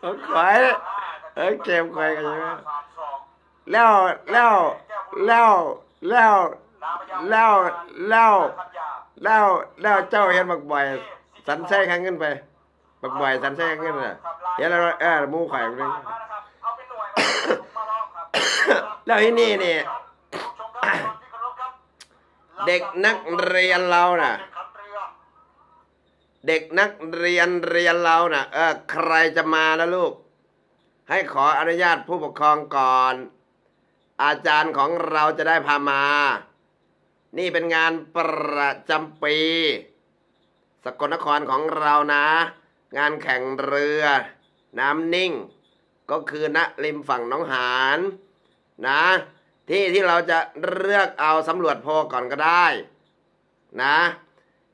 เอาขวายเออเกมขวายกันใช่ไหมแล้วแล้วแล้วแล้วแล้วแล้วแล้วแล้วเจ้าเห็นบักบ่อย สันใช้ข้างเงินไปบักบ่อยสันใช้ข้างเงินน่ะเห็นแล้วเออหมูข่อยคนนึงแล้วที่นี่นี่เด็กนักเรียนเราน่ะ เด็กนักเรียนเรียนเราน่ะ เออ ใครจะมานะลูก ให้ขออนุญาตผู้ปกครองก่อน อาจารย์ของเราจะได้พามา นี่เป็นงานประจำปี สกลนครของเรานะ งานแข่งเรือ น้ำนิ่ง ก็คือณริมฝั่งหน้องหานนะ ที่ที่เราจะเลือกเอาสำรวจโพลก่อนก็ได้ นะ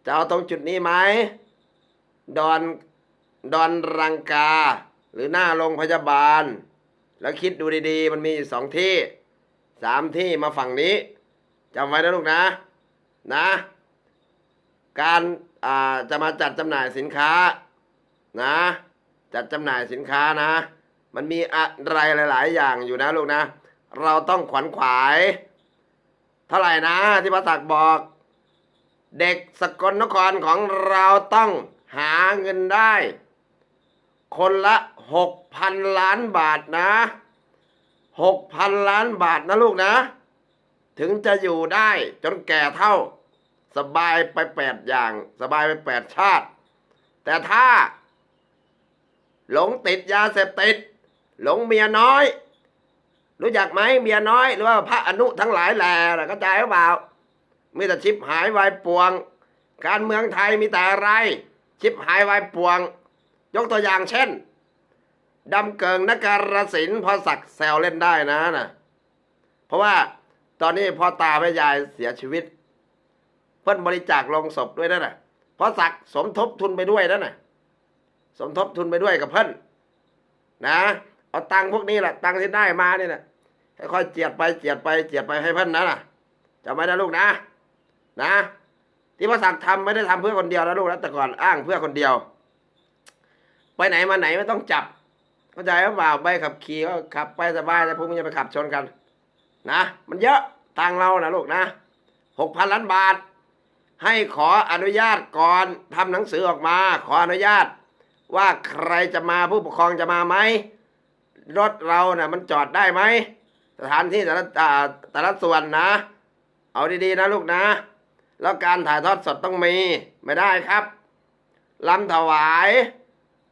จะเอาตรงจุดนี้ไหม ดอนดอนรังกา หรือหน้าโรงพยาบาล แล้วคิดดูดีๆ มันมีสองที่สามที่มาฝั่งนี้จำไว้นะลูกนะนะ การาจะมาจัดจำหน่ายสินค้านะ จัดจำหน่ายสินค้านะ มันมีอะไรหลาย ๆ อย่างอยู่นะลูกนะ เราต้องขวัญขวาย เท่าไหร่นะที่พระศักดิ์บอก เด็กสกลนครของเราต้อง หาเงินได้ คนละหกพันล้านบาทนะหกพันล้านบาทนะลูกนะ ถึงจะอยู่ได้จนแก่เท่า สบายไปแปดอย่าง สบายไปแปดชาติ แต่ถ้า หลงติดยาเสพติด หลงเมียน้อย รู้จักไหมเมียน้อย หรือว่าพระอนุทั้งหลายแหล่ะเข้าใจหรือเปล่ามีแต่ชิบหายวายป่วง การเมืองไทยมีแต่อะไร ชิบหายวายป่วง ยกตัวอย่างเช่นดำเกิงนักการศิลป์พอสักแซวเล่นได้นะน่ะเพราะว่าตอนนี้พ่อตาแม่ยายเสียชีวิต เพิ่นบริจาคลงศพด้วยนั่นน่ะพราะสักสมทบทุนไปด้วยนั่นน่ะสมทบทุนไปด้วยกับเพิ่นนะเอาตังค์พวกนี้แหละตังค์ที่ได้มาเนี่ยนะค่อยๆเจียดไปเจียดไปเจียดไปให้เพิ่นนะน่ะจำไว้นะลูกนะ นะ ที่พระศักดิ์ทำไม่ได้ทำเพื่อคนเดียวนะลูกนะแต่ก่อนอ้างเพื่อคนเดียว ไปไหนมาไหนไม่ต้องจับเข้าใจหรือเปล่าใบขับขี่ก็ขับไปสบายแต่พวกมึงจะไปขับชนกัน นะมันเยอะตังเรานะลูกนะหกพันล้านบาท ให้ขออนุญาตก่อนทำหนังสือออกมา ขออนุญาต ว่าใครจะมาผู้ปกครองจะมาไหมรถเราเนะ่ะมันจอดได้ไหมสถานที่แต่ละแต่ละส่วนนะ เอาดีๆนะลูกนะ แล้วการถ่ายทอดสดต้องมีไม่ได้ครับลำถวาย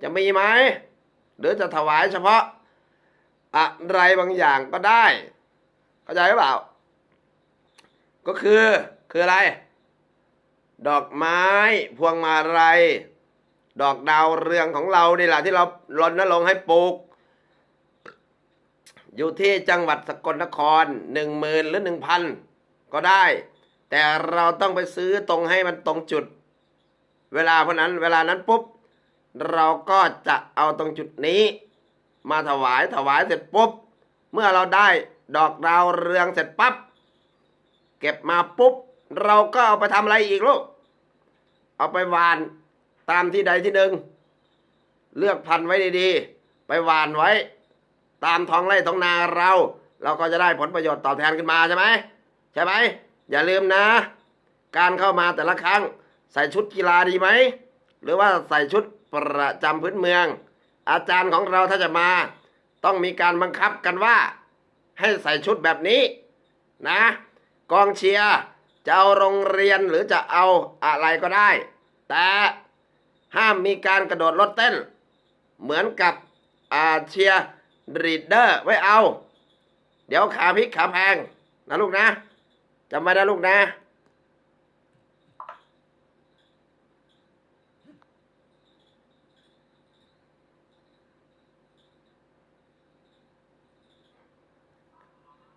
จะมีไหมหรือจะถวายเฉพาะ อะไรบางอย่างก็ได้เข้าใจหรือเปล่า ก็คือคืออะไร ดอกไม้พวงมาลัยดอกดาวเรืองของเรานี่แหละที่เรารณรงค์ให้ปลูก อยู่ที่จังหวัดสกลนครหนึ่งหมื่นหรือหนึ่งพันก็ได้ แต่เราต้องไปซื้อตรงให้มันตรงจุด เวลาเพราะนั้น เวลานั้นปุ๊บ เราก็จะเอาตรงจุดนี้ มาถวายถวายเสร็จปุ๊บ เมื่อเราได้ดอกดาวเรืองเสร็จปั๊บเก็บมาปุ๊บ เราก็เอาไปทำอะไรอีกลูกเอาไปหวานตามที่ใดที่หนึ่งเลือกพันไว้ดีๆ ไปหวานไว้ ตามท้องไร่ท้องนาเรา เราก็จะได้ผลประโยชน์ตอบแทนขึ้นมาใช่ไหมใช่ไหม อย่าลืมนะ การเข้ามาแต่ละครั้ง ใส่ชุดกีฬาดีไหม หรือว่าใส่ชุดประจำพื้นเมือง อาจารย์ของเราถ้าจะมา ต้องมีการบังคับกันว่า ให้ใส่ชุดแบบนี้นะ กองเชียร์จะเอาโรงเรียนหรือจะเอาอะไรก็ได้ แต่ห้ามมีการกระโดดรถเต้น เหมือนกับอาเชียร์รีดเดอร์ไว้เอา เดี๋ยวขาพลิกขาแพงนะลูกนะ จำไว้นะลูกนะ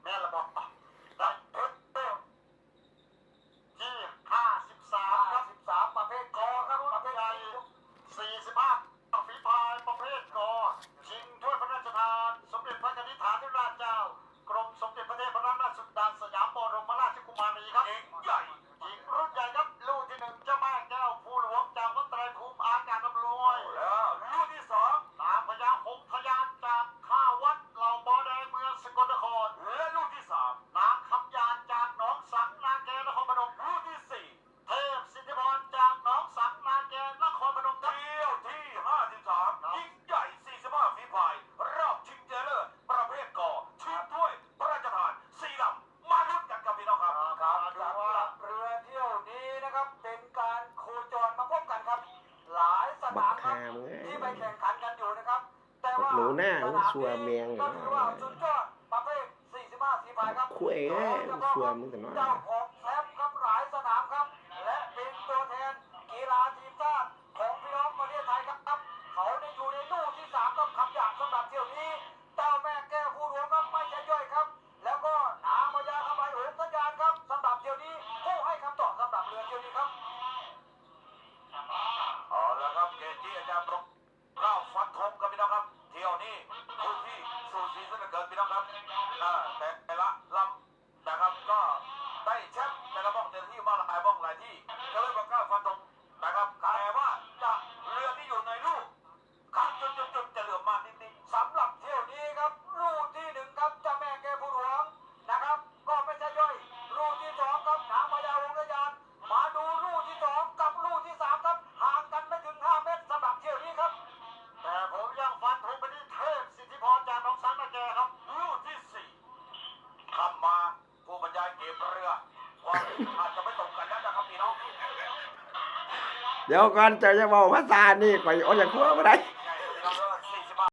แม่ระบอกได้เพชรที่ห้าสิบสามครับสิบสามประเภทกอครับประเภทใหญ่สี่สิบห้าฝีพายประเภทกอชิงถ้วยพระราชทาน สมเด็จพระนิธิฐาธิราชเจ้า กรมสมเด็จพระเทพรัตนราชสุดาสยามบรมราชกุมารีครับ ว่า หนูหน้าสมันชัวร์แมงเหรอก็ถือว่าสุดยอดประเภท45สีพายครับคุยเอ้ยชัวร์มึงแต่น้อยเจ้าของแชมป์ครับหลายสนามครับ และเป็นตัวแทนกีฬาทีมชาติของพี่น้องประเทศไทยครับ เขาได้อยู่ในลู่ที่สามครับคำหยาบสำหรับเที่ยวนี้เจ้าแม่แก้วผู้หลวงครับไม่ใช่ย่อยครับ แล้วก็นางมายาคำไอโหงสัญญาณครับสำหรับเที่ยวนี้ผู้ให้คำตอบสำหรับเรือเที่ยวนี้ครับเอาละครับเกจิอาจารย์ อ่าแต่แต่ละลำนะครับก็ได้แชมป์แต่ละบ้องแต่ละที่มาหลายบ้องหลายที่ก็เลยบอกเก้าฟัน เดี๋ยวก่อนเจะจะบอกภาษานี่ข่อยอ้ยอย่าคั่วบ่ได้